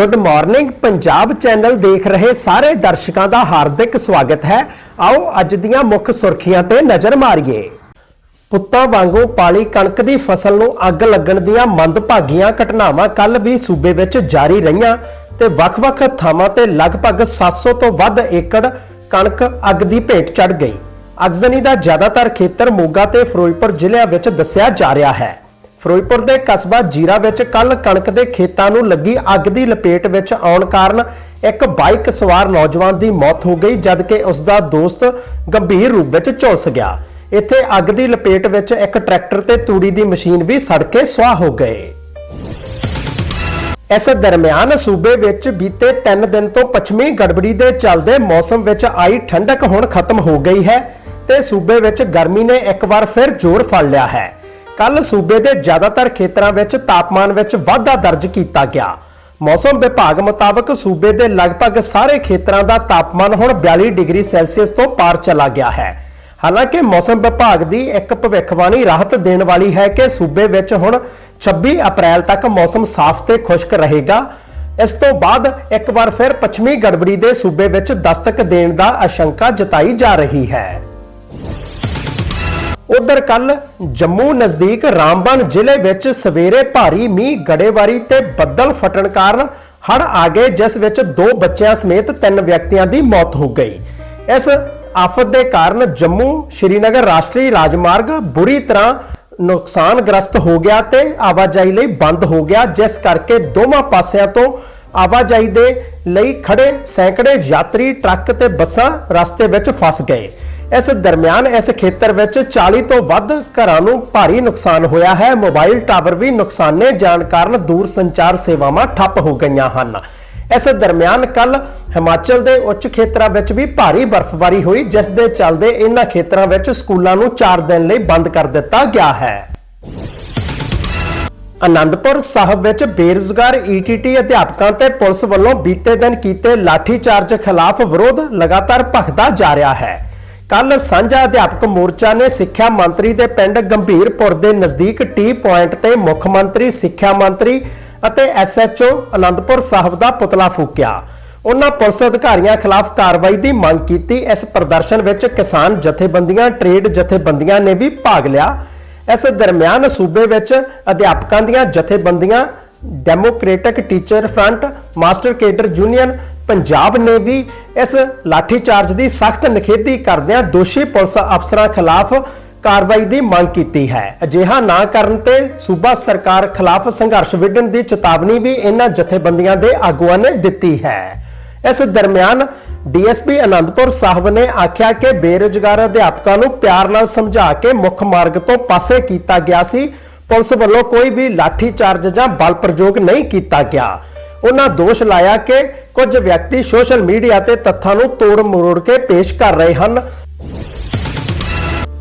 Good morning Punjab channel ਦੇਖ ਰਹੇ ਸਾਰੇ ਦਰਸ਼ਕਾਂ ਦਾ ਹਾਰਦਿਕ ਸਵਾਗਤ ਹੈ। ਆਓ ਅੱਜ ਦੀਆਂ ਮੁੱਖ ਸੁਰਖੀਆਂ ਤੇ ਨਜ਼ਰ ਮਾਰੀਏ। ਪੁੱਤਾਂ ਵਾਂਗੂ ਪਾਲੀ ਕਣਕ ਦੀ ਫਸਲ ਨੂੰ ਅੱਗ ਲੱਗਣ ਦੀਆਂ ਮੰਦਭਾਗੀਆਂ ਘਟਨਾਵਾਂ ਕੱਲ ਵੀ ਸੂਬੇ ਵਿੱਚ ਜਾਰੀ ਰਹੀਆਂ ਤੇ ਵੱਖ-ਵੱਖ ਥਾਵਾਂ ਤੇ ਲਗਭਗ 700 ਤੋਂ ਵੱਧ ਏਕੜ ਕਣਕ ਅੱਗ ਦੀ ਭੇਟ ਚੜ ਗਈ। ਅਗਜ਼ਨੀ ਦਾ ਜ਼ਿਆਦਾਤਰ ਖੇਤਰ ਮੋਗਾ ਤੇ ਫਿਰੋਜ਼ਪੁਰ ਜ਼ਿਲ੍ਹਿਆਂ ਵਿੱਚ ਦੱਸਿਆ ਜਾ ਰਿਹਾ ਹੈ। ਫਿਰੋਜ਼ਪੁਰ ਦੇ ਕਸਬਾ ਜੀਰਾ ਵਿੱਚ ਕੱਲ ਕਣਕ ਦੇ ਖੇਤਾਂ ਨੂੰ ਲੱਗੀ ਅੱਗ ਦੀ ਲਪੇਟ ਵਿੱਚ ਆਉਣ ਕਾਰਨ ਇੱਕ ਬਾਈਕ ਸਵਾਰ ਨੌਜਵਾਨ ਦੀ ਮੌਤ ਹੋ ਗਈ, ਜਦਕਿ ਉਸ ਦਾ ਦੋਸਤ ਗੰਭੀਰ ਰੂਪ ਵਿੱਚ ਝੁਲਸ ਗਿਆ। ਇੱਥੇ ਅੱਗ ਦੀ ਲਪੇਟ ਵਿੱਚ ਇੱਕ ਟਰੈਕਟਰ ਤੇ ਤੂੜੀ ਦੀ ਮਸ਼ੀਨ ਵੀ ਸੜ ਕੇ ਸੁਆਹ ਹੋ ਗਏ। ਇਸ ਦਰਮਿਆਨ ਸੂਬੇ ਵਿੱਚ ਬੀਤੇ 3 ਦਿਨ ਤੋਂ ਪੱਛਮੀ ਗੜਬੜੀ ਦੇ ਚੱਲਦੇ ਮੌਸਮ ਵਿੱਚ ਆਈ ਠੰਡਕ ਹੁਣ ਖਤਮ ਹੋ ਗਈ ਹੈ ਤੇ ਸੂਬੇ ਵਿੱਚ ਗਰਮੀ ਨੇ ਇੱਕ ਵਾਰ ਫਿਰ ਜ਼ੋਰ ਫੜ ਲਿਆ ਹੈ। ਕੱਲ ਸੂਬੇ ਦੇ ਜ਼ਿਆਦਾਤਰ ਖੇਤਰਾਂ ਵਿੱਚ ਤਾਪਮਾਨ ਵਿੱਚ ਵਾਧਾ ਦਰਜ ਕੀਤਾ ਗਿਆ। ਮੌਸਮ ਵਿਭਾਗ ਮੁਤਾਬਕ ਸੂਬੇ ਦੇ ਲਗਭਗ ਸਾਰੇ ਖੇਤਰਾਂ ਦਾ ਤਾਪਮਾਨ ਹੁਣ 42 ਡਿਗਰੀ ਸੈਲਸੀਅਸ ਤੋਂ ਪਾਰ ਚਲਾ ਗਿਆ ਹੈ। ਹਾਲਾਂਕਿ ਮੌਸਮ ਵਿਭਾਗ ਦੀ ਇੱਕ ਭਵਿੱਖਬਾਣੀ ਰਾਹਤ ਦੇਣ ਵਾਲੀ ਹੈ ਕਿ ਸੂਬੇ ਵਿੱਚ ਹੁਣ 26 ਅਪ੍ਰੈਲ ਤੱਕ ਮੌਸਮ ਸਾਫ਼ ਤੇ ਖੁਸ਼ਕ ਰਹੇਗਾ। ਇਸ ਤੋਂ ਬਾਅਦ ਇੱਕ ਵਾਰ ਫਿਰ ਪੱਛਮੀ ਗੜਬੜੀ ਦੇ ਸੂਬੇ ਵਿੱਚ ਦਸਤਕ ਦੇਣ ਦਾ ਆਸ਼ੰਕਾ ਜਤਾਈ ਜਾ ਰਹੀ ਹੈ। ਉਧਰ ਕੱਲ ਜੰਮੂ ਨਜ਼ਦੀਕ ਰਾਮਬਨ ਜ਼ਿਲ੍ਹੇ ਵਿੱਚ ਸਵੇਰੇ ਭਾਰੀ ਮੀਂਹ, ਗੜੇਵਾਰੀ ਤੇ ਬੱਦਲ ਫਟਣ ਕਾਰਨ ਹੜ੍ਹ ਆ ਗਏ, ਜਿਸ ਵਿੱਚ ਦੋ ਬੱਚਿਆਂ ਸਮੇਤ ਤਿੰਨ ਵਿਅਕਤੀਆਂ ਦੀ ਮੌਤ ਹੋ ਗਈ। ਇਸ ਆਫਤ ਦੇ ਕਾਰਨ ਜੰਮੂ ਸ਼੍ਰੀਨਗਰ ਰਾਸ਼ਟਰੀ ਰਾਜਮਾਰਗ ਬੁਰੀ ਤਰ੍ਹਾਂ ਨੁਕਸਾਨਗ੍ਰਸਤ ਹੋ ਗਿਆ ਤੇ ਆਵਾਜਾਈ ਲਈ ਬੰਦ ਹੋ ਗਿਆ, ਜਿਸ ਕਰਕੇ ਦੋਵਾਂ ਪਾਸਿਆਂ ਤੋਂ ਆਵਾਜਾਈ ਦੇ ਲਈ ਖੜੇ ਸੈਂਕੜੇ ਯਾਤਰੀ ਟਰੱਕ ਤੇ ਬੱਸਾਂ ਰਸਤੇ ਵਿੱਚ ਫਸ ਗਏ। ਇਸ ਦਰਮਿਆਨ ਇਸ ਖੇਤਰ ਵਿੱਚ 40 ਤੋਂ ਵੱਧ ਘਰਾਂ ਨੂੰ ਭਾਰੀ ਨੁਕਸਾਨ ਹੋਇਆ ਹੈ। ਮੋਬਾਈਲ ਟਾਵਰ ਵੀ ਨੁਕਸਾਨੇ ਜਾਣ ਕਾਰਨ ਦੂਰ ਸੰਚਾਰ ਸੇਵਾਵਾਂ ਠੱਪ ਹੋ ਗਈਆਂ ਹਨ। ਇਸ ਦਰਮਿਆਨ ਕੱਲ ਹਿਮਾਚਲ ਦੇ ਉੱਚ ਖੇਤਰਾਂ ਵਿੱਚ ਵੀ ਭਾਰੀ ਬਰਫ਼ਬਾਰੀ ਹੋਈ, ਜਿਸ ਦੇ ਚੱਲਦੇ ਇਹਨਾਂ ਖੇਤਰਾਂ ਵਿੱਚ ਸਕੂਲਾਂ ਨੂੰ 4 ਦਿਨ ਲਈ ਬੰਦ ਕਰ ਦਿੱਤਾ ਗਿਆ ਹੈ। ਅਨੰਦਪੁਰ ਸਾਹਿਬ ਵਿੱਚ ਬੇਰੁਜ਼ਗਾਰ ਈਟੀਟੀ ਅਧਿਆਪਕਾਂ ਤੇ ਪੁਲਿਸ ਵੱਲੋਂ ਬੀਤੇ ਦਿਨ ਕੀਤੇ ਲਾਠੀਚਾਰਜ ਖਿਲਾਫ ਵਿਰੋਧ ਲਗਾਤਾਰ ਭਖਦਾ ਜਾ ਰਿਹਾ ਹੈ। ਕੱਲ ਸਾਂਝਾ ਅਧਿਆਪਕ ਮੋਰਚਾ ਨੇ ਸਿੱਖਿਆ ਮੰਤਰੀ ਦੇ ਪਿੰਡ ਗੰਭੀਰਪੁਰ ਦੇ ਨਜ਼ਦੀਕ ਟੀ ਪੁਆਇੰਟ ਤੇ ਮੁੱਖ ਮੰਤਰੀ, ਸਿੱਖਿਆ ਮੰਤਰੀ ਅਤੇ ਐਸਐਚਓ ਆਨੰਦਪੁਰ ਸਾਹਿਬ ਦਾ ਪੁਤਲਾ ਫੂਕਿਆ। ਉਹਨਾਂ ਪੁਲਿਸ ਅਧਿਕਾਰੀਆਂ ਖਿਲਾਫ ਕਾਰਵਾਈ ਦੀ ਮੰਗ ਕੀਤੀ। ਇਸ ਪ੍ਰਦਰਸ਼ਨ ਵਿੱਚ ਕਿਸਾਨ ਜਥੇਬੰਦੀਆਂ, ਟ੍ਰੇਡ ਜਥੇਬੰਦੀਆਂ ਨੇ ਵੀ ਭਾਗ ਲਿਆ। ਇਸ ਦਰਮਿਆਨ ਸੂਬੇ ਵਿੱਚ ਅਧਿਆਪਕਾਂ ਦੀਆਂ ਜਥੇਬੰਦੀਆਂ, democratic teacher front, master cadre union Punjab ਨੇ ਵੀ ਇਸ ਲਾਠੀਚਾਰਜ ਦੀ ਸਖਤ ਨਿਖੇਧੀ ਕਰਦਿਆਂ ਦੋਸ਼ੀ ਪੁਲਿਸ ਅਫਸਰਾਂ ਖਿਲਾਫ ਕਾਰਵਾਈ ਦੀ ਮੰਗ ਕੀਤੀ ਹੈ। ਅਜਿਹਾ ਨਾ ਕਰਨ ਤੇ ਸੂਬਾ ਸਰਕਾਰ ਖਿਲਾਫ ਸੰਘਰਸ਼ ਵਿੱਢਣ ਦੀ ਚੇਤਾਵਨੀ ਵੀ ਇਹਨਾਂ ਜਥੇਬੰਦੀਆਂ ਦੇ ਆਗੂਆਂ ਨੇ ਦਿੱਤੀ ਹੈ। ਇਸ ਦਰਮਿਆਨ ਡੀਐਸਪੀ ਅਨੰਦਪੁਰ ਸਾਹਿਬ ਨੇ ਆਖਿਆ ਕਿ ਬੇਰੁਜ਼ਗਾਰ ਅਧਿਆਪਕਾਂ ਨੂੰ ਪਿਆਰ ਨਾਲ ਸਮਝਾ ਕੇ ਮੁੱਖ ਮਾਰਗ ਤੋਂ ਪਾਸੇ ਕੀਤਾ ਗਿਆ ਸੀ। ਪੁਲਿਸ ਵੱਲੋਂ ਕੋਈ ਵੀ ਲਾਠੀ ਚਾਰਜ ਜਾਂ ਬਲ ਪ੍ਰਯੋਗ ਨਹੀਂ ਕੀਤਾ ਗਿਆ। ਉਹਨਾਂ ਦੋਸ਼ ਲਾਇਆ ਕਿ ਕੁਝ ਵਿਅਕਤੀ ਸੋਸ਼ਲ ਮੀਡੀਆ ਤੇ ਤੱਥਾਂ ਨੂੰ ਤੋੜ ਮਰੋੜ ਕੇ ਪੇਸ਼ ਕਰ ਰਹੇ ਹਨ।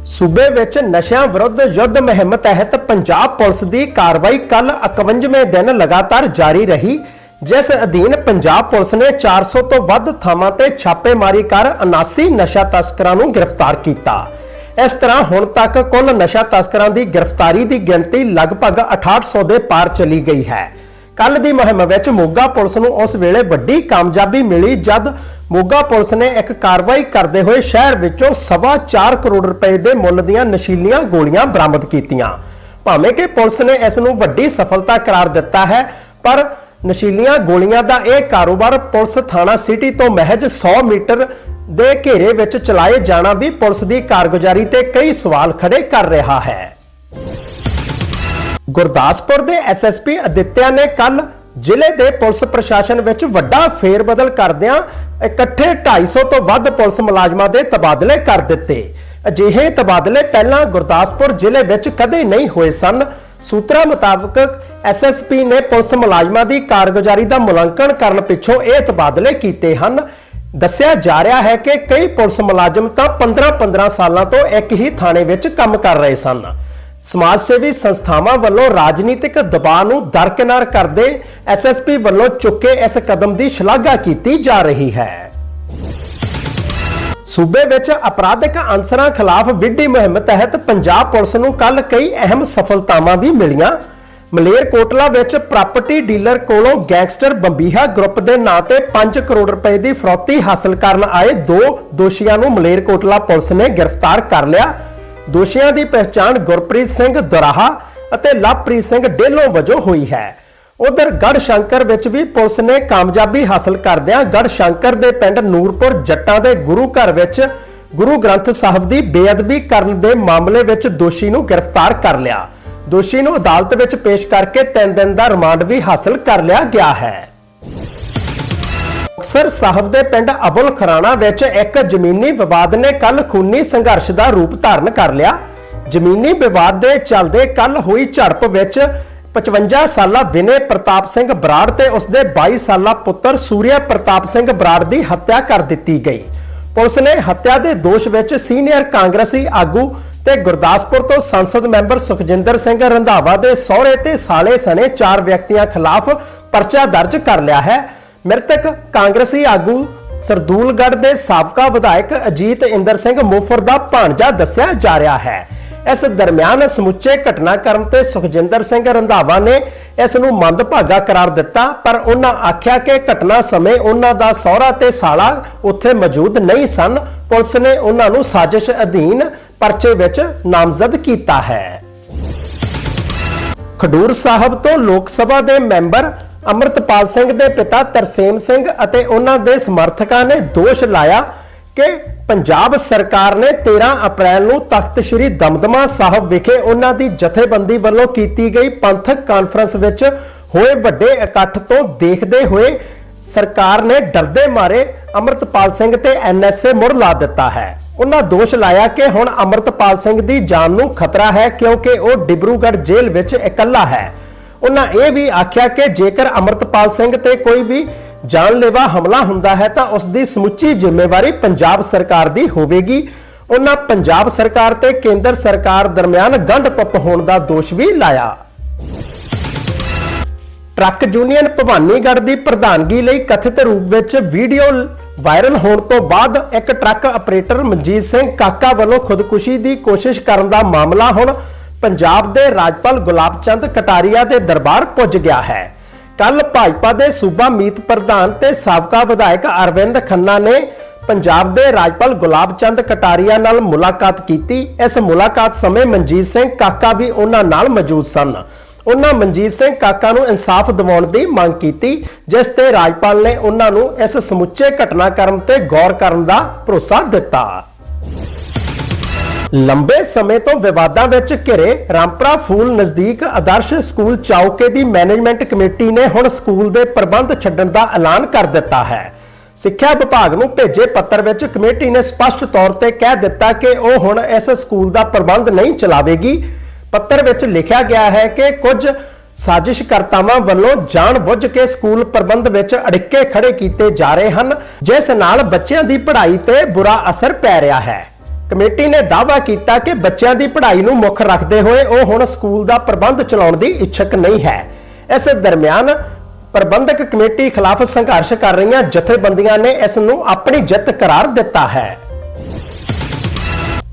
ਸੂਬੇ ਵਿੱਚ ਨਸ਼ਿਆਂ ਵਿਰੁੱਧ ਯੁੱਧ ਮੁਹਿੰਮ ਤਹਿਤ ਪੰਜਾਬ ਪੁਲਿਸ ਦੀ ਕਾਰਵਾਈ ਕੱਲ 51ਵੇਂ ਦਿਨ ਲਗਾਤਾਰ ਜਾਰੀ ਰਹੀ, ਜਿਸ ਅਧੀਨ ਪੰਜਾਬ ਪੁਲਿਸ ਨੇ 400 ਤੋਂ ਵੱਧ ਥਾਵਾਂ ਤੇ ਛਾਪੇਮਾਰੀ ਕਰ 79 ਨਸ਼ਾ ਤਸਕਰਾਂ ਨੂੰ ਗ੍ਰਿਫਤਾਰ ਕੀਤਾ। ਇਸ ਤਰ੍ਹਾਂ ਹੁਣ ਤੱਕ ਕੁੱਲ ਨਸ਼ਾ ਤਸਕਰਾਂ ਦੀ ਗ੍ਰਿਫਤਾਰੀ ਦੀ ਗਿਣਤੀ ਲਗਭਗ 6800 ਦੇ ਪਾਰ ਚਲੀ ਗਈ ਹੈ। ਕੱਲ ਦੀ ਮੁਹਿੰਮ ਵਿੱਚ ਮੋਗਾ ਪੁਲਿਸ ਨੂੰ ਉਸ ਵੇਲੇ ਵੱਡੀ ਕਾਮਯਾਬੀ ਮਿਲੀ ਜਦ ਮੋਗਾ ਪੁਲਿਸ ਨੇ ਇੱਕ ਕਾਰਵਾਈ ਕਰਦੇ ਹੋਏ ਸ਼ਹਿਰ ਵਿੱਚੋਂ ਸਵਾ 4 ਕਰੋੜ ਰੁਪਏ ਦੇ ਮੁੱਲ ਦੀਆਂ ਨਸ਼ੀਲੀਆਂ ਗੋਲੀਆਂ ਬਰਾਮਦ ਕੀਤੀਆਂ। ਭਾਵੇਂ ਕਿ ਪੁਲਿਸ ਨੇ ਇਸ ਨੂੰ ਵੱਡੀ ਸਫਲਤਾ ਕਰਾਰ ਦਿੱਤਾ ਹੈ, ਪਰ ਨਸ਼ੀਲੀਆਂ ਗੋਲੀਆਂ ਦਾ ਇਹ ਕਾਰੋਬਾਰ ਪੁਲਿਸ ਥਾਣਾ ਸਿਟੀ ਤੋਂ ਮਹਿਜ 100 ਮੀਟਰ ਦੇ ਘੇਰੇ ਵਿੱਚ ਚਲਾਏ ਜਾਣਾ ਵੀ ਪੁਲਿਸ ਦੀ ਕਾਰਗੁਜ਼ਾਰੀ ਤੇ ਕਈ ਸਵਾਲ ਖੜੇ ਕਰ ਰਿਹਾ ਹੈ। ਗੁਰਦਾਸਪੁਰ ਦੇ ਐਸਐਸਪੀ ਅਦਿੱਤਿਆ ਨੇ ਕੱਲ ਜ਼ਿਲ੍ਹੇ ਦੇ ਪੁਲਿਸ ਪ੍ਰਸ਼ਾਸਨ ਵਿੱਚ ਵੱਡਾ ਫੇਰਬਦਲ ਕਰਦਿਆਂ ਇਕੱਠੇ 250 ਤੋਂ ਵੱਧ ਪੁਲਿਸ ਮੁਲਾਜ਼ਮਾਂ ਦੇ ਤਬਾਦਲੇ ਕਰ ਦਿੱਤੇ। ਅਜਿਹੇ ਤਬਾਦਲੇ ਪਹਿਲਾਂ ਗੁਰਦਾਸਪੁਰ ਜ਼ਿਲ੍ਹੇ ਵਿੱਚ ਕਦੇ ਨਹੀਂ ਹੋਏ ਸਨ। ਸੂਤਰਾਂ ਮੁਤਾਬਕ ਐਸਐਸਪੀ ਨੇ ਪੁਲਿਸ ਮੁਲਾਜ਼ਮਾਂ ਦੀ ਕਾਰਗੁਜ਼ਾਰੀ ਦਾ ਮੁਲਾਂਕਣ ਕਰਨ ਪਿੱਛੋਂ ਇਹ ਤਬਾਦਲੇ ਕੀਤੇ ਹਨ। ਦੱਸਿਆ ਜਾ ਰਿਹਾ ਹੈ ਕਿ ਕਈ ਪੁਲਿਸ ਮੁਲਾਜ਼ਮ ਤਾਂ 15-15 ਸਾਲਾਂ ਤੋਂ ਇੱਕ ਹੀ ਥਾਣੇ ਵਿੱਚ ਕੰਮ ਕਰ ਰਹੇ ਸਨ। ਸਮਾਜ ਸੇਵੀ ਸੰਸਥਾਵਾਂ ਵੱਲੋਂ ਰਾਜਨੀਤਿਕ ਦਬਾਅ ਨੂੰ ਦਰਕਿਨਾਰ ਕਰਦੇ ਐਸਐਸਪੀ ਵੱਲੋਂ ਚੁੱਕੇ ਇਸ ਕਦਮ ਦੀ ਸ਼ਲਾਘਾ ਕੀਤੀ ਜਾ ਰਹੀ ਹੈ। ਸੂਬੇ ਵਿੱਚ ਅਪਰਾਧਿਕ ਅਨਸਰਾਂ ਖਿਲਾਫ ਵਿੱਢੀ ਮੁਹਿੰਮ ਤਹਿਤ ਪੰਜਾਬ ਪੁਲਿਸ ਨੂੰ ਕੱਲ ਕਈ ਅਹਿਮ ਸਫਲਤਾਵਾਂ ਵੀ ਮਿਲੀਆਂ। ਮਲੇਰਕੋਟਲਾ ਵਿੱਚ ਪ੍ਰਾਪਰਟੀ ਡੀਲਰ ਕੋਲੋਂ ਗੈਂਗਸਟਰ ਬੰਬੀਹਾ ਗਰੁੱਪ ਦੇ ਨਾਂ ਤੇ 5 ਕਰੋੜ ਰੁਪਏ ਦੀ ਫਰੌਤੀ ਹਾਸਲ ਕਰਨ ਆਏ ਦੋ ਦੋਸ਼ੀਆਂ ਨੂੰ ਮਲੇਰਕੋਟਲਾ ਪੁਲਿਸ ਨੇ ਗ੍ਰਿਫਤਾਰ ਕਰ ਲਿਆ। ਦੋਸ਼ੀਆਂ ਦੀ ਪਛਾਣ ਗੁਰਪ੍ਰੀਤ ਸਿੰਘ ਦੁਰਾਹਾ ਅਤੇ ਲਵਪ੍ਰੀਤ ਸਿੰਘ ਡੇਲੋਂ ਵਜੋਂ ਹੋਈ ਹੈ। ਉਧਰ ਗੜ ਸ਼ੰਕਰ ਵਿੱਚ ਵੀ ਪੁਲਿਸ ਨੇ ਕਾਮਯਾਬੀ ਹਾਸਲ ਕਰਦਿਆਂ ਗੜ ਸ਼ੰਕਰ ਦੇ ਪਿੰਡ ਨੂਰਪੁਰ ਜੱਟਾਂ ਦੇ ਗੁਰੂ ਘਰ ਵਿੱਚ ਗੁਰੂ ਗ੍ਰੰਥ ਸਾਹਿਬ ਦੀ ਬੇਅਦਬੀ ਕਰਨ ਦੇ ਮਾਮਲੇ ਵਿੱਚ ਦੋਸ਼ੀ ਨੂੰ ਗ੍ਰਿਫਤਾਰ ਕਰ ਲਿਆ। ਦੋਸ਼ੀ ਨੂੰ ਅਦਾਲਤ ਵਿੱਚ ਪੇਸ਼ ਕਰਕੇ 3 ਦਿਨ ਦਾ ਰਿਮਾਂਡ ਵੀ ਹਾਸਲ ਕਰ ਲਿਆ ਗਿਆ ਹੈ। ਮੁਕਤਸਰ ਸਾਹਿਬ ਦੇ ਪਿੰਡ ਅਬੁਲ ਖਰਾਣਾ ਵਿੱਚ ਇੱਕ ਜ਼ਮੀਨੀ ਵਿਵਾਦ ਨੇ ਕੱਲ ਖੂਨੀ ਸੰਘਰਸ਼ ਦਾ ਰੂਪ ਧਾਰਨ ਕਰ ਲਿਆ। ਜ਼ਮੀਨੀ ਵਿਵਾਦ ਦੇ ਚੱਲਦੇ ਕੱਲ ਹੋਈ ਝੜਪ ਵਿੱਚ 55 ਸਾਲਾ ਵਿਨੇ ਪ੍ਰਤਾਪ ਸਿੰਘ ਬਰਾੜ ਤੇ ਉਸਦੇ 22 ਸਾਲਾ ਪੁੱਤਰ ਸੂਰਿਆ ਪ੍ਰਤਾਪ ਸਿੰਘ ਬਰਾੜ ਦੀ ਹੱਤਿਆ ਕਰ ਦਿੱਤੀ ਗਈ। ਪੁਲਿਸ ਨੇ ਹੱਤਿਆ ਦੇ ਦੋਸ਼ ਵਿੱਚ ਸੀਨੀਅਰ ਕਾਂਗਰਸੀ ਆਗੂ ਤੇ ਗੁਰਦਾਸਪੁਰ ਤੋਂ ਸੰਸਦ ਮੈਂਬਰ ਸੁਖਜਿੰਦਰ ਸਿੰਘ ਰੰਧਾਵਾ ਦੇ ਸਹੁਰੇ ਤੇ ਸਾਲੇ ਸਣੇ ਚਾਰ ਵਿਅਕਤੀਆਂ ਖਿਲਾਫ ਪਰਚਾ ਦਰਜ ਕਰ ਲਿਆ ਹੈ। ਮ੍ਰਿਤਕ ਕਾਂਗਰਸੀ ਆਗੂ ਸਰਦੂਲਗੜ੍ਹ ਦੇ ਸਾਬਕਾ ਵਿਧਾਇਕ ਅਜੀਤ ਇੰਦਰ ਸਿੰਘ ਮੋਫਰ ਦਾ ਭਾਣਜਾ ਦੱਸਿਆ ਜਾ ਰਿਹਾ ਹੈ। ਇਸ ਦਰਮਿਆਨ ਸਮੁੱਚੇ ਘਟਨਾਕ੍ਰਮ ਤੇ ਸੁਖਜਿੰਦਰ ਸਿੰਘ ਰੰਧਾਵਾ ਨੇ ਇਸ ਨੂੰ ਮੰਦਭਾਗਾ ਕਰਾਰ ਦਿੱਤਾ, ਪਰ ਉਹਨਾਂ ਆਖਿਆ ਕਿ ਘਟਨਾ ਸਮੇਂ ਉਹਨਾਂ ਦਾ ਸਹੁਰਾ ਤੇ ਸਾਲਾ ਉੱਥੇ ਮੌਜੂਦ ਨਹੀਂ ਸਨ। ਪੁਲਿਸ ਨੇ ਉਹਨਾਂ ਨੂੰ ਸਾਜ਼ਿਸ਼ ਅਧੀਨ ਪਰਚੇ ਵਿੱਚ ਨਾਮਜ਼ਦ ਕੀਤਾ ਹੈ। ਖਡੂਰ ਸਾਹਿਬ ਤੋਂ ਲੋਕ ਸਭਾ ਦੇ ਮੈਂਬਰ ਅਮਰਤਪਾਲ ਸਿੰਘ ਦੇ ਪਿਤਾ ਤਰਸੇਮ ਸਿੰਘ ਅਤੇ ਉਹਨਾਂ ਦੇ ਸਮਰਥਕਾਂ ਨੇ ਦੋਸ਼ ਲਾਇਆ ਕਿ ਪੰਜਾਬ ਸਰਕਾਰ ਨੇ 13 ਅਪ੍ਰੈਲ ਨੂੰ ਤਖਤ ਸ੍ਰੀ ਦਮਦਮਾ ਸਾਹਿਬ ਵਿਖੇ ਉਹਨਾਂ ਦੀ ਜਥੇਬੰਦੀ ਵੱਲੋਂ ਕੀਤੀ ਗਈ ਪੰਥਕ ਕਾਨਫਰੰਸ ਵਿੱਚ ਹੋਏ ਵੱਡੇ ਇਕੱਠ ਤੋਂ ਦੇਖਦੇ ਹੋਏ ਸਰਕਾਰ ਨੇ ਡਰਦੇ ਮਾਰੇ ਅਮਰਤਪਾਲ ਸਿੰਘ ਤੇ ਐਨਐਸਏ ਮੁੜ ਲਾ ਦਿੱਤਾ ਹੈ। ਉਹਨਾਂ ਦੋਸ਼ ਲਾਇਆ ਕਿ ਹੁਣ ਅਮਰਤਪਾਲ ਸਿੰਘ ਦੀ ਜਾਨ ਨੂੰ ਖਤਰਾ ਹੈ ਕਿਉਂਕਿ ਉਹ ਡਿਬਰੂਗੜ੍ਹ ਜੇਲ੍ਹ ਵਿੱਚ ਇਕੱਲਾ ਹੈ। ਉਹਨਾਂ ਇਹ ਵੀ ਆਖਿਆ ਕਿ ਜੇਕਰ ਅਮਰਤਪਾਲ ਸਿੰਘ ਤੇ ਕੋਈ ਵੀ ਜਾਨਲੇਵਾ ਹਮਲਾ ਹੁੰਦਾ ਹੈ ਤਾਂ ਉਸ ਦੀ ਸਮੁੱਚੀ ਜ਼ਿੰਮੇਵਾਰੀ ਪੰਜਾਬ ਸਰਕਾਰ ਦੀ ਹੋਵੇਗੀ। ਉਹਨਾਂ ਪੰਜਾਬ ਸਰਕਾਰ ਤੇ ਕੇਂਦਰ ਸਰਕਾਰ ਦਰਮਿਆਨ ਗੰਢ ਪੱਪ ਹੋਣ ਦਾ ਦੋਸ਼ ਵੀ ਲਾਇਆ। ਟਰੱਕ ਯੂਨੀਅਨ ਭਵਾਨੀਗੜ੍ਹ ਦੀ ਪ੍ਰਧਾਨਗੀ ਲਈ ਕਥਿਤ ਰੂਪ ਵਿੱਚ ਵੀਡੀਓ ਵਾਇਰਲ ਹੋਣ ਤੋਂ ਬਾਅਦ ਇੱਕ ਟਰੱਕ ਆਪਰੇਟਰ ਮਨਜੀਤ ਸਿੰਘ ਕਾਕਾ ਵੱਲੋਂ ਖੁਦਕੁਸ਼ੀ ਦੀ ਕੋਸ਼ਿਸ਼ ਕਰਨ ਦਾ ਮਾਮਲਾ ਹੁਣ ਪੰਜਾਬ ਦੇ ਰਾਜਪਾਲ ਗੁਲਾਬ ਚੰਦ ਕਟਾਰੀਆ ਦੇ ਦਰਬਾਰ ਪੁੱਜ ਗਿਆ ਹੈ। ਕੱਲ ਭਾਜਪਾ ਦੇ ਸੂਬਾ ਮੀਤ ਪ੍ਰਧਾਨ ਤੇ ਸਾਬਕਾ ਵਿਧਾਇਕ ਅਰਵਿੰਦ ਖੰਨਾ ਨੇ ਪੰਜਾਬ ਦੇ ਰਾਜਪਾਲ ਗੁਲਾਬ ਚੰਦ ਕਟਾਰੀਆ ਨਾਲ ਮੁਲਾਕਾਤ ਕੀਤੀ। ਇਸ ਮੁਲਾਕਾਤ ਸਮੇਂ ਮਨਜੀਤ ਸਿੰਘ ਕਾਕਾ ਵੀ ਉਹਨਾਂ ਨਾਲ ਮੌਜੂਦ ਸਨ। ਉਹਨਾਂ ਮਨਜੀਤ ਸਿੰਘ ਕਾਕਾ ਨੂੰ ਇਨਸਾਫ ਦਿਵਾਉਣ ਦੀ ਮੰਗ ਕੀਤੀ, ਜਿਸ ਤੇ ਰਾਜਪਾਲ ਨੇ ਉਹਨਾਂ ਨੂੰ ਇਸ ਸਮੁੱਚੇ ਘਟਨਾਕ੍ਰਮ ਤੇ ਗੌਰ ਕਰਨ ਦਾ ਭਰੋਸਾ ਦਿੱਤਾ। ਲੰਬੇ ਸਮੇਂ ਤੋਂ ਵਿਵਾਦਾਂ ਵਿੱਚ ਘਿਰੇ ਰਾਮਪਰਾ ਫੂਲ ਨਜ਼ਦੀਕ ਆਦਰਸ਼ ਸਕੂਲ ਚੌਕੇ ਦੀ ਮੈਨੇਜਮੈਂਟ ਕਮੇਟੀ ਨੇ ਹੁਣ ਸਕੂਲ ਦੇ ਪ੍ਰਬੰਧ ਛੱਡਣ ਦਾ ਐਲਾਨ ਕਰ ਦਿੱਤਾ ਹੈ। ਸਿੱਖਿਆ ਵਿਭਾਗ ਨੂੰ ਭੇਜੇ ਪੱਤਰ ਵਿੱਚ ਕਮੇਟੀ ਨੇ ਸਪਸ਼ਟ ਤੌਰ ਤੇ ਕਹਿ ਦਿੱਤਾ ਕਿ ਉਹ ਹੁਣ ਇਸ ਸਕੂਲ ਦਾ ਪ੍ਰਬੰਧ ਨਹੀਂ ਚਲਾਵੇਗੀ। ਪੱਤਰ ਵਿੱਚ ਲਿਖਿਆ ਗਿਆ ਹੈ ਕਿ ਕੁਝ ਸਾਜ਼ਿਸ਼ਕਰਤਾਵਾਂ ਵੱਲੋਂ ਜਾਣਬੁੱਝ ਕੇ ਸਕੂਲ ਪ੍ਰਬੰਧ ਵਿੱਚ ਅੜਿੱਕੇ ਖੜੇ ਕੀਤੇ ਜਾ ਰਹੇ ਹਨ, ਜਿਸ ਨਾਲ ਬੱਚਿਆਂ ਦੀ ਪੜ੍ਹਾਈ ਤੇ ਬੁਰਾ ਅਸਰ ਪੈ ਰਿਹਾ ਹੈ। ਕਮੇਟੀ ਨੇ ਦਾਅਵਾ ਕੀਤਾ ਕਿ ਬੱਚਿਆਂ ਦੀ ਪੜ੍ਹਾਈ ਨੂੰ ਮੁੱਖ ਰੱਖਦੇ ਹੋਏ ਉਹ ਹੁਣ ਸਕੂਲ ਦਾ ਪ੍ਰਬੰਧ ਚਲਾਉਣ ਦੀ ਇੱਛਕ ਨਹੀਂ ਹੈ। ਇਸ ਦਰਮਿਆਨ ਪ੍ਰਬੰਧਕ ਕਮੇਟੀ ਖਿਲਾਫ ਸੰਘਰਸ਼ ਕਰ ਰਹੀਆਂ ਜਥੇਬੰਦੀਆਂ ਨੇ ਇਸ ਨੂੰ ਆਪਣੀ ਜਿੱਤ ਕਰਾਰ ਦਿੱਤਾ ਹੈ।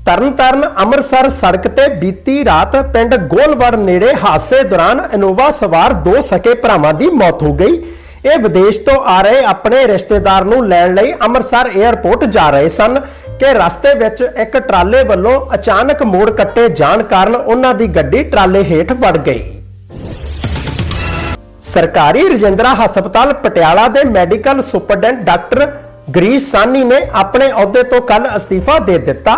ਤਰਨਤਾਰਨ ਅੰਮ੍ਰਿਤਸਰ ਸੜਕ ਤੇ ਬੀਤੀ ਰਾਤ ਪਿੰਡ ਗੋਲਵੜ ਨੇੜੇ ਹਾਦਸੇ ਦੌਰਾਨ ਇਨੋਵਾ ਸਵਾਰ ਦੋ ਸਕੇ ਭਰਾਵਾਂ ਦੀ ਮੌਤ ਹੋ ਗਈ। ਇਹ ਵਿਦੇਸ਼ ਤੋਂ ਆ ਰਹੇ ਆਪਣੇ ਰਿਸ਼ਤੇਦਾਰ ਨੂੰ ਲੈਣ ਲਈ ਅੰਮ੍ਰਿਤਸਰ 에ਅਰਪੋਰਟ ਜਾ ਰਹੇ ਸਨ। ਕਿ ਰਸਤੇ ਵਿੱਚ ਇੱਕ ਟਰਾਲੇ ਵੱਲੋਂ ਅਚਾਨਕ ਮੋੜ ਕੱਟੇ ਜਾਣ ਕਾਰਨ ਉਹਨਾਂ ਦੀ ਗੱਡੀ ਟਰਾਲੇ ਹੇਠ ਵੜ ਗਈ। ਸਰਕਾਰੀ ਰਜਿੰਦਰਾ ਹਸਪਤਾਲ ਪਟਿਆਲਾ ਦੇ medical superintendent doctor Girish Sani ਨੇ ਆਪਣੇ ਅਹੁਦੇ ਤੋਂ ਕੱਲ ਅਸਤੀਫਾ ਦੇ ਦਿੱਤਾ।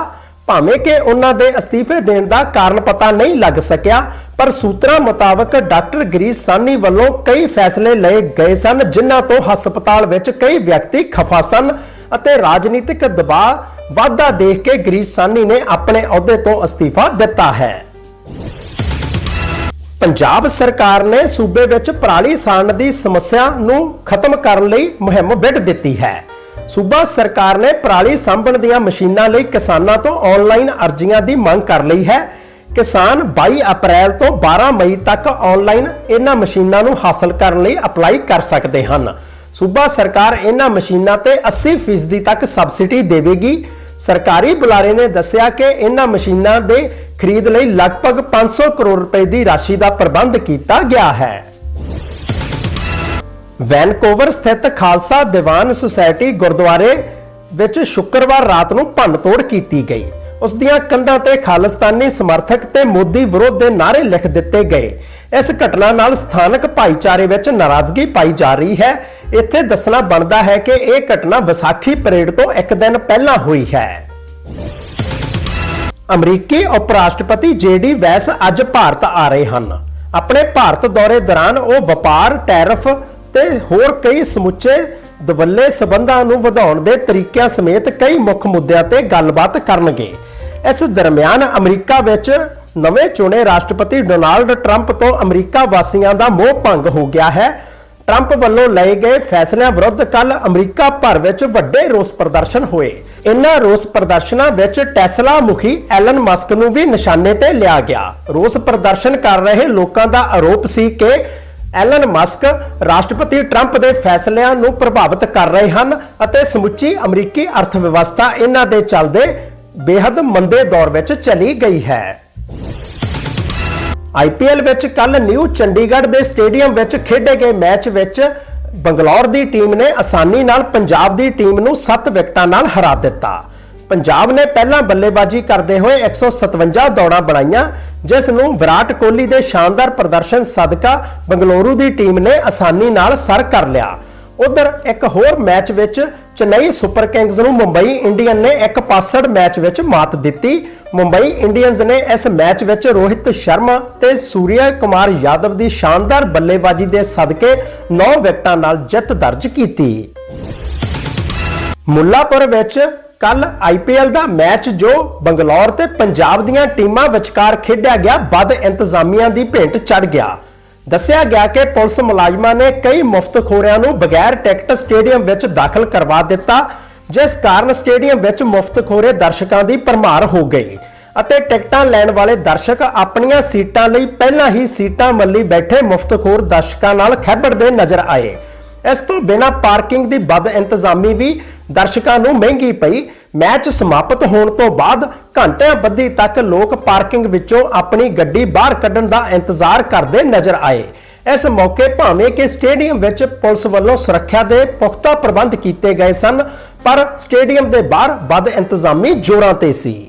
ਭਾਵੇਂ ਕਿ ਉਹਨਾਂ ਦੇ ਅਸਤੀਫੇ ਦੇਣ ਦਾ ਕਾਰਨ ਪਤਾ ਨਹੀਂ ਲੱਗ ਸਕਿਆ, ਪਰ ਸੂਤਰਾਂ ਮੁਤਾਬਕ ਡਾਕਟਰ ਗਰੀਸ਼ ਸਾਨੀ ਵੱਲੋਂ ਕਈ ਫੈਸਲੇ ਲਏ ਗਏ ਸਨ, ਜਿਨ੍ਹਾਂ ਤੋਂ ਹਸਪਤਾਲ ਵਿੱਚ ਕਈ ਵਿਅਕਤੀ ਖਫਾ ਸਨ ਅਤੇ ਰਾਜਨੀਤਿਕ ਦਬਾਅ ਵਾਧਾ ਦੇਖ ਕੇ ਗਰੀਸ਼ ਸਾਨੀ ਨੇ ਆਪਣੇ ਅਹੁਦੇ ਤੋਂ ਅਸਤੀਫਾ ਦਿੱਤਾ ਹੈ। ਪੰਜਾਬ ਸਰਕਾਰ ਨੇ ਸੂਬੇ ਵਿੱਚ ਪਰਾਲੀ ਸਾੜਨ ਦੀ ਸਮੱਸਿਆ ਨੂੰ ਖਤਮ ਕਰਨ ਲਈ ਮੁਹਿੰਮ ਵਿੱਢ ਦਿੱਤੀ ਹੈ। ਸੂਬਾ ਸਰਕਾਰ ਨੇ ਪਰਾਲੀ ਸਾਂਭਣ ਦੀਆਂ ਮਸ਼ੀਨਾਂ ਲਈ ਕਿਸਾਨਾਂ ਤੋਂ ਆਨਲਾਈਨ ਅਰਜ਼ੀਆਂ ਦੀ ਮੰਗ ਕਰ ਲਈ ਹੈ। ਕਿਸਾਨ 22 ਅਪ੍ਰੈਲ ਤੋਂ 12 ਮਈ ਤੱਕ ਆਨਲਾਈਨ ਇਹਨਾਂ ਮਸ਼ੀਨਾਂ ਨੂੰ ਹਾਸਲ ਕਰਨ ਲਈ ਅਪਲਾਈ ਕਰ ਸਕਦੇ ਹਨ। ਸੂਬਾ ਸਰਕਾਰ ਇਹਨਾਂ ਮਸ਼ੀਨਾਂ ਤੇ 80% ਤੱਕ ਸਬਸਿਡੀ ਦੇਵੇਗੀ। ਸਰਕਾਰੀ ਬੁਲਾਰੇ ਨੇ ਦੱਸਿਆ ਕਿ ਇਹਨਾਂ ਮਸ਼ੀਨਾਂ ਦੇ ਖਰੀਦ ਲਈ ਲਗਭਗ 500 ਕਰੋੜ ਰੁਪਏ ਦੀ ਰਾਸ਼ੀ ਦਾ ਪ੍ਰਬੰਧ ਕੀਤਾ ਗਿਆ ਹੈ। ਵੈਨਕੂਵਰ ਸਥਿਤ ਖਾਲਸਾ ਦੀਵਾਨ ਸੁਸਾਇਟੀ ਗੁਰਦੁਆਰੇ ਵਿੱਚ ਸ਼ੁੱਕਰਵਾਰ ਰਾਤ ਨੂੰ ਭੰਨਤੋੜ ਕੀਤੀ ਗਈ। ਉਸ ਦੀਆਂ ਕੰਧਾਂ ਤੇ ਖਾਲਸਤਾਨੀ ਸਮਰਥਕ ਤੇ ਮੋਦੀ ਵਿਰੋਧ ਦੇ ਨਾਅਰੇ ਲਿਖ ਦਿੱਤੇ ਗਏ। ਇਸ ਘਟਨਾ ਨਾਲ ਸਥਾਨਕ ਭਾਈਚਾਰੇ ਵਿੱਚ ਨਾਰਾਜ਼ਗੀ ਪਾਈ ਜਾ ਰਹੀ ਹੈ। ਇੱਥੇ ਦੱਸਣਾ ਬਣਦਾ ਹੈ ਕਿ ਇਹ ਘਟਨਾ ਵਿਸਾਖੀ ਪਰੇਡ ਤੋਂ ਇੱਕ ਦਿਨ ਪਹਿਲਾਂ ਹੋਈ ਹੈ। ਅਮਰੀਕੀ ਉਪ ਰਾਸ਼ਟਰਪਤੀ ਜੇਡੀ ਵੈਸ ਅੱਜ ਭਾਰਤ ਆ ਰਹੇ ਹਨ। ਆਪਣੇ ਭਾਰਤ ਦੌਰੇ ਦੌਰਾਨ ਉਹ ਵਪਾਰ, ਟੈਰਫ ਤੇ ਹੋਰ ਕਈ ਸਮੁੱਚੇ ਦਵੱਲੇ ਸਬੰਧਾਂ ਨੂੰ ਵਧਾਉਣ ਦੇ ਤਰੀਕਿਆਂ ਸਮੇਤ ਕਈ ਮੁੱਖ ਮੁੱਦਿਆਂ ਤੇ ਗੱਲਬਾਤ ਕਰਨਗੇ। ਇਸ ਦਰਮਿਆਨ ਅਮਰੀਕਾ ਵਿੱਚ ਨਵੇਂ ਚੁਣੇ ਰਾਸ਼ਟਰਪਤੀ ਡੋਨਾਲਡ ਟਰੰਪ ਤੋਂ ਅਮਰੀਕਾ ਵਾਸੀਆਂ ਦਾ ਮੋਹ ਭੰਗ ਹੋ ਗਿਆ ਹੈ। ਟਰੰਪ ਵੱਲੋਂ ਲਏ ਗਏ ਫੈਸਲਿਆਂ ਵਿਰੁੱਧ ਕੱਲ ਅਮਰੀਕਾ ਭਰ ਵਿੱਚ ਵੱਡੇ ਰੋਸ ਪ੍ਰਦਰਸ਼ਨ ਹੋਏ। ਇਨ੍ਹਾਂ ਰੋਸ ਪ੍ਰਦਰਸ਼ਨਾਂ ਵਿੱਚ ਟੈਸਲਾ ਮੁਖੀ ਐਲਨ ਮਸਕ ਨੂੰ ਵੀ ਨਿਸ਼ਾਨੇ ਤੇ ਲਿਆ ਗਿਆ। ਰੋਸ ਪ੍ਰਦਰਸ਼ਨ ਕਰ ਰਹੇ ਲੋਕਾਂ ਦਾ ਆਰੋਪ ਸੀ ਕਿ ਐਲਨ ਮਸਕ ਰਾਸ਼ਟਰਪਤੀ ਟਰੰਪ ਦੇ ਫੈਸਲਿਆਂ ਨੂੰ ਪ੍ਰਭਾਵਿਤ ਕਰ ਰਹੇ ਹਨ ਅਤੇ ਸਮੁੱਚੀ ਅਮਰੀਕੀ ਅਰਥ ਵਿਵਸਥਾ ਇਹਨਾਂ ਦੇ ਚੱਲਦੇ ਬੇहद ਮੰਦੇ ਦੌਰ ਵਿੱਚ ਚਲੀ ਗਈ ਹੈ। ਆਈਪੀਐਲ ਵਿੱਚ ਕੱਲ ਨਿਊ ਚੰਡੀਗੜ੍ਹ ਦੇ ਸਟੇਡੀਅਮ ਵਿੱਚ ਖੇਡੇ ਗਏ ਮੈਚ ਵਿੱਚ ਬੰਗਲੌਰ ਦੀ ਟੀਮ ਨੇ ਆਸਾਨੀ ਨਾਲ ਪੰਜਾਬ ਦੀ ਟੀਮ ਨੂੰ 7 ਵਿਕਟਾਂ ਨਾਲ ਹਰਾ ਦਿੱਤਾ। ਪੰਜਾਬ ਨੇ ਪਹਿਲਾਂ ਬੱਲੇਬਾਜ਼ੀ ਕਰਦੇ ਹੋਏ 157 ਦੌੜਾਂ ਬਣਾਈਆਂ, ਜਿਸ ਨੂੰ ਵਿਰਾਟ ਕੋਹਲੀ ਦੇ ਸ਼ਾਨਦਾਰ ਪ੍ਰਦਰਸ਼ਨ ਸਦਕਾ ਬੰਗਲੌਰੂ ਦੀ ਟੀਮ ਨੇ ਆਸਾਨੀ ਨਾਲ ਸਰ ਕਰ ਲਿਆ। ਉਧਰ ਇੱਕ ਹੋਰ ਮੈਚ ਵਿੱਚ ਚੇਨਈ ਸੁਪਰ ਕਿੰਗਜ਼ ਨੂੰ ਮੁੰਬਈ ਇੰਡੀਅਨ ਨੇ ਇੱਕ ਪਾਸੜ ਮੈਚ ਵਿੱਚ ਮਾਤ ਦਿੱਤੀ। ਮੁੰਬਈ ਇੰਡੀਅਨਜ਼ ਨੇ ਇਸ ਮੈਚ ਵਿੱਚ ਰੋਹਿਤ ਸ਼ਰਮਾ ਤੇ ਸੂਰਿਆ ਕੁਮਾਰ ਯਾਦਵ ਦੀ ਸ਼ਾਨਦਾਰ ਬੱਲੇਬਾਜ਼ੀ ਦੇ ਸਦਕੇ 9 ਵਿਕਟਾਂ ਨਾਲ ਜਿੱਤ ਦਰਜ ਕੀਤੀ। ਮੁੱਲਾਪੁਰ ਵਿੱਚ ਕੱਲ ਆਈਪੀਐਲ ਦਾ ਮੈਚ ਜੋ ਬੰਗਲੌਰ ਤੇ ਪੰਜਾਬ ਦੀਆਂ ਟੀਮਾਂ ਵਿਚਕਾਰ ਖੇਡਿਆ ਗਿਆ, ਵੱਧ ਇੰਤਜ਼ਾਮੀਆਂ ਦੀ ਭੇਂਟ ਚੜ ਗਿਆ। ਦੱਸਿਆ ਗਿਆ ਕਿ ਪੁਲਿਸ ਮੁਲਾਜ਼ਮਾਂ ਨੇ ਕਈ ਮੁਫਤਖੋਰਿਆਂ ਨੂੰ ਬਗੈਰ ਟਿਕਟ ਸਟੇਡੀਅਮ ਵਿੱਚ ਦਾਖਲ ਕਰਵਾ ਦਿੱਤਾ, ਜਿਸ ਕਾਰਨ ਸਟੇਡੀਅਮ ਵਿੱਚ ਮੁਫਤਖੋਰੇ ਦਰਸ਼ਕਾਂ ਦੀ ਭਰਮਾਰ ਹੋ ਗਈ ਅਤੇ ਟਿਕਟਾਂ ਲੈਣ ਵਾਲੇ ਦਰਸ਼ਕ ਆਪਣੀਆਂ ਸੀਟਾਂ ਲਈ ਪਹਿਲਾਂ ਹੀ ਸੀਟਾਂ ਮੱਲੀ ਬੈਠੇ ਮੁਫਤਖੋਰ ਦਰਸ਼ਕਾਂ ਨਾਲ ਖੈਬੜਦੇ ਨਜ਼ਰ ਆਏ। ਇਸ ਤੋਂ ਬਿਨਾਂ ਪਾਰਕਿੰਗ ਦੀ ਬਦ ਇੰਤਜ਼ਾਮੀ ਵੀ ਦਰਸ਼ਕਾਂ ਨੂੰ ਮਹਿੰਗੀ ਪਈ। ਮੈਚ ਸਮਾਪਤ ਹੋਣ ਤੋਂ ਬਾਅਦ ਘੰਟਿਆਂ ਬੱਧੀ ਤੱਕ ਲੋਕ ਪਾਰਕਿੰਗ ਵਿੱਚੋਂ ਆਪਣੀ ਗੱਡੀ ਬਾਹਰ ਕੱਢਣ ਦਾ ਇੰਤਜ਼ਾਰ ਕਰਦੇ ਨਜ਼ਰ ਆਏ। ਇਸ ਮੌਕੇ ਭਾਵੇਂ ਕਿ ਸਟੇਡੀਅਮ ਵਿੱਚ ਪੁਲਿਸ ਵੱਲੋਂ ਸੁਰੱਖਿਆ ਦੇ ਪੁਖਤਾ ਪ੍ਰਬੰਧ ਕੀਤੇ ਗਏ ਸਨ, ਪਰ ਸਟੇਡੀਅਮ ਦੇ ਬਾਹਰ ਬਦ ਇੰਤਜ਼ਾਮੀ ਜ਼ੋਰਾਂ ਤੇ ਸੀ।